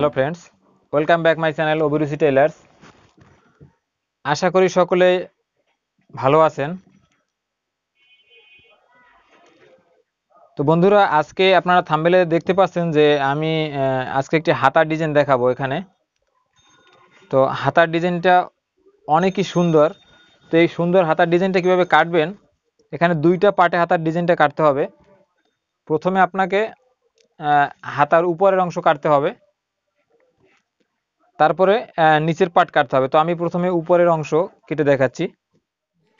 Hello friends welcome back my channel অবিরুচি টেলার্স আশা করি সকলে ভালো আছেন। তো বন্ধুরা, আজকে আপনারা থাম্বেলে দেখতে পাচ্ছেন যে আমি আজকে একটি হাতার ডিজাইন দেখাবো এখানে। তো হাতার ডিজাইনটা অনেকই সুন্দর। তো এই সুন্দর হাতার ডিজাইনটা কীভাবে কাটবেন, এখানে দুইটা পার্টে হাতার ডিজাইনটা কাটতে হবে। প্রথমে আপনাকে হাতার উপরের অংশ কাটতে হবে। তারপরে নিচের পাট কাটতে হবে। তো আমি প্রথমে উপরের অংশ কেটে দেখাচ্ছি।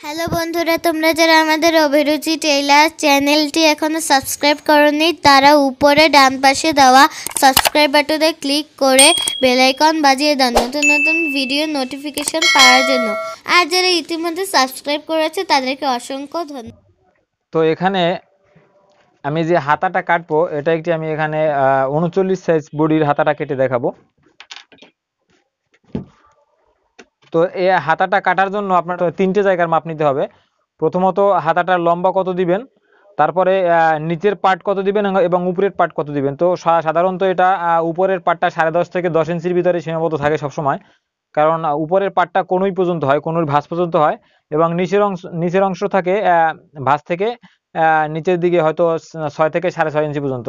হ্যালো বন্ধুরা তোমরা যারা আমাদের অভিরুচি টেইলার চ্যানেলটি এখনও সাবস্ক্রাইব করনি তারা উপরে ডান পাশে দেওয়া সাবস্ক্রাইব বাটনে ক্লিক করে বেল আইকন বাজিয়ে দাও নতুন নতুন ভিডিও নোটিফিকেশন পাওয়ার জন্য। আর যারা ইতিমধ্যে সাবস্ক্রাইব করেছে তাদেরকে অসংখ্য ধন্যবাদ। তো এখানে আমি যে হাতাটা কাটবো এটা একটি আমি এখানে উনচল্লিশ সাইজ বডির হাতাটা কেটে দেখাবো। তো এই হাতাটা কাটার জন্য আপনার তিনটে জায়গার মাপ নিতে হবে। প্রথমত হাতাটার লম্বা কত দিবেন? তারপরে নিচের পার্ট কত দিবেন এবং উপরের পার্ট কত দিবেন? তো সাধারণত এটা উপরের পার্টটা সাড়ে দশ থেকে দশ ইঞ্চির ভিতরে সীমাবদ্ধ থাকে সবসময়। কারণ উপরের পার্টটা কোনোই পর্যন্ত হয়, কোনোর ভাঁজ পর্যন্ত হয় এবং নিচের অংশ নিচের অংশ থাকে ভাঁজ থেকে নিচের দিকে হয়তো ছয় থেকে সাড়ে ছয় ইঞ্চি পর্যন্ত।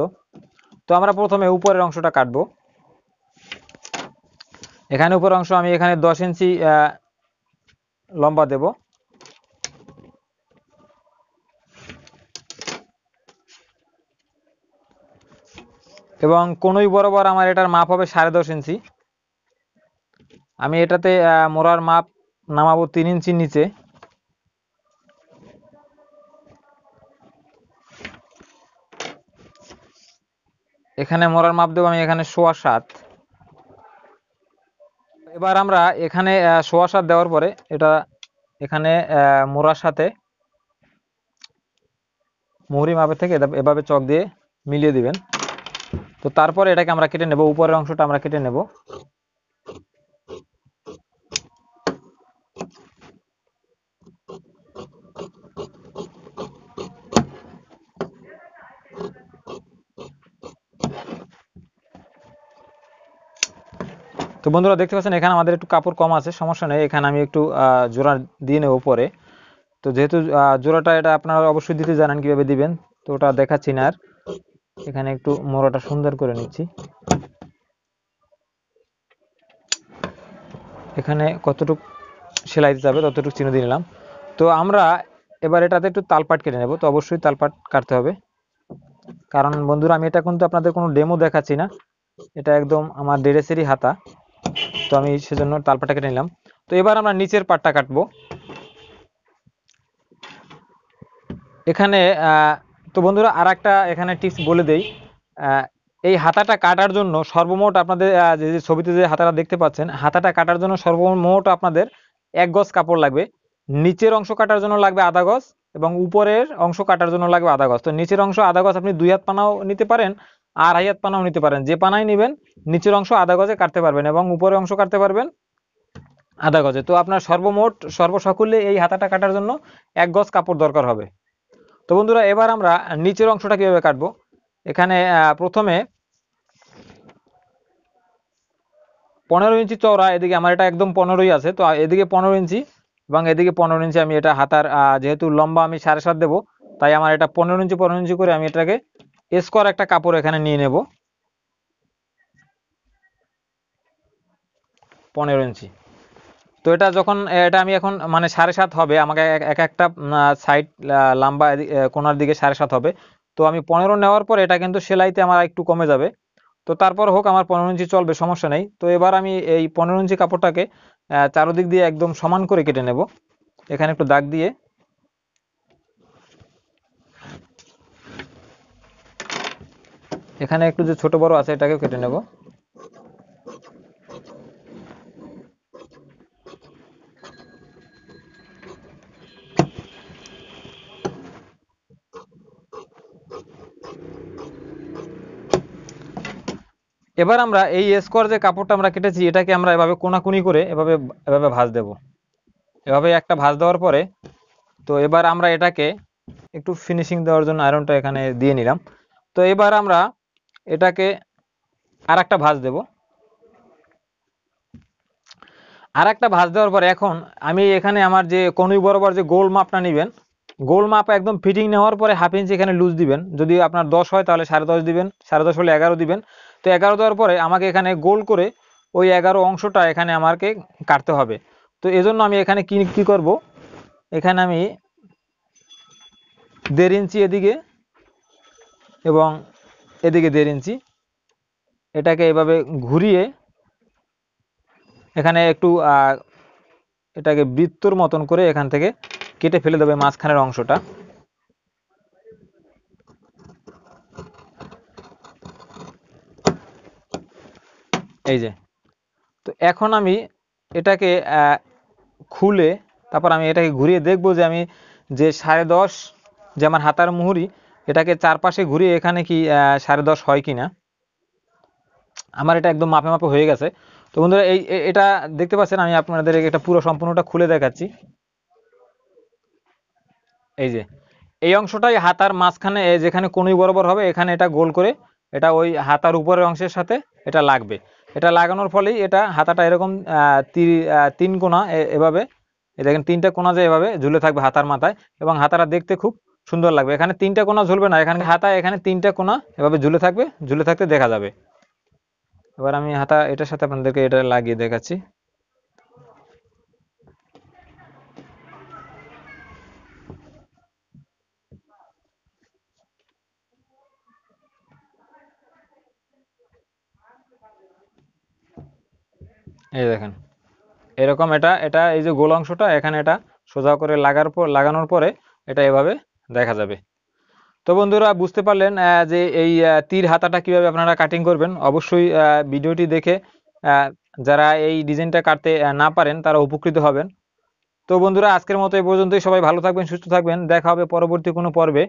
তো আমরা প্রথমে উপরের অংশটা কাটবো। এখানে উপর অংশ আমি এখানে দশ ইঞ্চি লম্বা দেব। এবং কোনোই বরাবর আমার এটার মাপ হবে সাড়ে দশ ইঞ্চি। আমি এটাতে মোড়ার মাপ নামাবো তিন ইঞ্চির নিচে। এখানে মোড়ার মাপ দেবো আমি এখানে সোয়া সাত। এবার আমরা এখানে সোয়া সাত দেওয়ার পরে এটা এখানে মোড়ার সাথে মুহুরি মাপের থেকে এভাবে চক দিয়ে মিলিয়ে দিবেন। তো তারপরে এটাকে আমরা কেটে নেব, উপরের অংশটা আমরা কেটে নেব। তো বন্ধুরা দেখতে পাচ্ছেন, এখানে আমাদের একটু কাপড় কম আছে, সমস্যা নেই। এখানে আমি একটু জোড়া দিয়ে নেব পরে তো যেহেতু জোড়াটা এটা আপনারা অবশ্যই দিতে জানেন কীভাবে দিবেন, তো ওটা দেখাচ্ছি না আর। এখানে একটু মোড়াটা সুন্দর করে নিচ্ছি। এখানে কতটুকু সেলাই দিতে হবে ততটুকু চিহ্ন দিয়ে নিলাম। তো আমরা এবার এটাতে একটু তালপাট কেটে নেব, তো অবশ্যই তালপাট কাটতে হবে। কারণ বন্ধুরা, আমি এটা কিন্তু আপনাদের কোনো ডেমো দেখাচ্ছি না। এটা একদম আমার ড্রেসেরই হাতা। তো আমি সেজন্য তালপাটা কেটে নিলাম। তো এবার আমরা নিচের পাটটা কাটবো। এখানে তো বন্ধুরা আর একটা এখানে টিপস বলে দেই। এই হাতাটা কাটার জন্য সর্বমোট আপনাদের যে ছবিতে যে হাতাটা দেখতে পাচ্ছেন, হাতাটা কাটার জন্য সর্বমোট আপনাদের এক গজ কাপড় লাগবে। নিচের অংশ কাটার জন্য লাগবে আধা গজ এবং উপরের অংশ কাটার জন্য লাগবে আধা গজ। তো নিচের অংশ আধা গজ আপনি দুই হাত পানাও নিতে পারেন আর হাত পানাও নিতে পারেন। যে পানাই নেবেন, নিচের অংশ আধা গজে কাটতে পারবেন এবং উপরের অংশ কাটতে পারবেন আধা গজে। তো আপনার সর্বমোট, সর্বসাকুল্যে এই হাতাটা কাটার জন্য এক গজ কাপড় দরকার হবে। তো বন্ধুরা, এবার আমরা নিচের অংশটা কীভাবে কাটবো? এখানে প্রথমে পনেরো ইঞ্চি চওড়া, এদিকে আমার এটা একদম পনেরোই আছে, তো এদিকে পনেরো ইঞ্চি এবং এদিকে পনেরো ইঞ্চি আমি এটা হাতার যেহেতু লম্বা আমি সাড়ে সাত দেবো, তাই আমার এটা পনেরো ইঞ্চি পনেরো ইঞ্চি করে আমি এটাকে স্কোয়ার একটা কাপড় এখানে নিয়ে নেব। পনেরো ইঞ্চি। তো এটা যখন, এটা আমি এখন মানে সাড়ে সাত হবে, আমাকে এক এক একটা সাইড লম্বা কোনার দিকে সাড়ে সাত হবে। তো আমি পনেরো নেওয়ার পর এটা কিন্তু সেলাইতে আমার একটু কমে যাবে। তো তারপর হোক, আমার পনেরো ইঞ্চি চলবে, সমস্যা নেই। তো এবার আমি এই পনেরো ইঞ্চি কাপড়টাকে চারোদিক দিয়ে একদম সমান করে কেটে নেব। এখানে একটু দাগ দিয়ে। এখানে একটু যে ছোট বড় আছে, এটাকেও কেটে নেব। এবার আমরা এই স্কোয়ার যে কাপড়টা আমরা কেটেছি, এটাকে আমরা এভাবে কোনাকুনি করে এভাবে এভাবে ভাঁজ দেব। এভাবে একটা ভাঁজ দেওয়ার পরে, তো এবার আমরা এটাকে একটু ফিনিশিং দেওয়ার জন্য আয়রনটা এখানে দিয়ে নিলাম। তো এবার আমরা এটাকে আর একটা ভাঁজ দেব। আর একটা ভাঁজ দেওয়ার পর এখন আমি এখানে আমার যে কনুই বরাবর যে গোল মাপটা নেবেন, গোল মাপ একদম ফিটিং নেওয়ার পরে হাফ ইঞ্চি এখানে লুজ দিবেন। যদি আপনার দশ হয় তাহলে সাড়ে দশ দিবেন, সাড়ে দশ হলে এগারো দিবেন। তো এগারো দেওয়ার পরে আমাকে এখানে গোল করে ওই এগারো অংশটা এখানে আমাকে কাটতে হবে। তো এজন্য আমি এখানে কি, কী করব? এখানে আমি দেড় ইঞ্চি এদিকে এবং এদিকে দেড় ইঞ্চি। এটাকে এভাবে ঘুরিয়ে এখানে একটু এটাকে বৃত্তর মতন করে এখান থেকে কেটে ফেলে দেবে মাঝখানের অংশটা। এই যে। তো এখন আমি এটাকে খুলে তারপর আমি এটাকে ঘুরিয়ে দেখব যে আমি যে সাড়ে দশ যে আমার হাতার মুহুরি এটাকে চারপাশে ঘুরিয়ে এখানে কি সাড়ে দশ হয় কি না আমার এটা একদম মাপে মাপে হয়ে গেছে। তো বন্ধুরা, এই এটা দেখতে পাচ্ছেন, আমি আপনাদের এটা পুরো সম্পূর্ণটা খুলে দেখাচ্ছি। এই যে, এই অংশটাই হাতার মাঝখানে যেখানে কনুই বরাবর হবে, এখানে এটা গোল করে এটা ওই হাতার উপরের অংশের সাথে এটা লাগবে। এটা লাগানোর ফলেই এটা হাতাটা এরকম তিন এ- এভাবে দেখেন তিনটা কোণা যে এভাবে ঝুলে থাকবে হাতার মাথায় এবং হাতাটা দেখতে খুব সুন্দর লাগবে। এখানে তিনটা কোণা ঝুলবে না, এখানে হাতা, এখানে তিনটা কোণা এভাবে ঝুলে থাকবে, ঝুলে থাকতে দেখা যাবে। এবার আমি হাতা, এটার সাথে আপনাদেরকে এটা লাগিয়ে দেখাচ্ছি। এই দেখেন, এরকম এটা এটা এই যে গোল অংশটা, এখানে এটা সোজা করে লাগার পর, লাগানোর পরে এটা এভাবে দেখা যাবে। তো বন্ধুরা, বুঝতে পারলেন যে এই তীর হাতাটা কীভাবে আপনারা কাটিং করবেন? অবশ্যই ভিডিওটি দেখে যারা এই ডিজাইনটা কাটতে না পারেন, তারা উপকৃত হবেন। তো বন্ধুরা, আজকের মতো এই পর্যন্তই। সবাই ভালো থাকবেন, সুস্থ থাকবেন। দেখা হবে পরবর্তী কোনো পর্বে।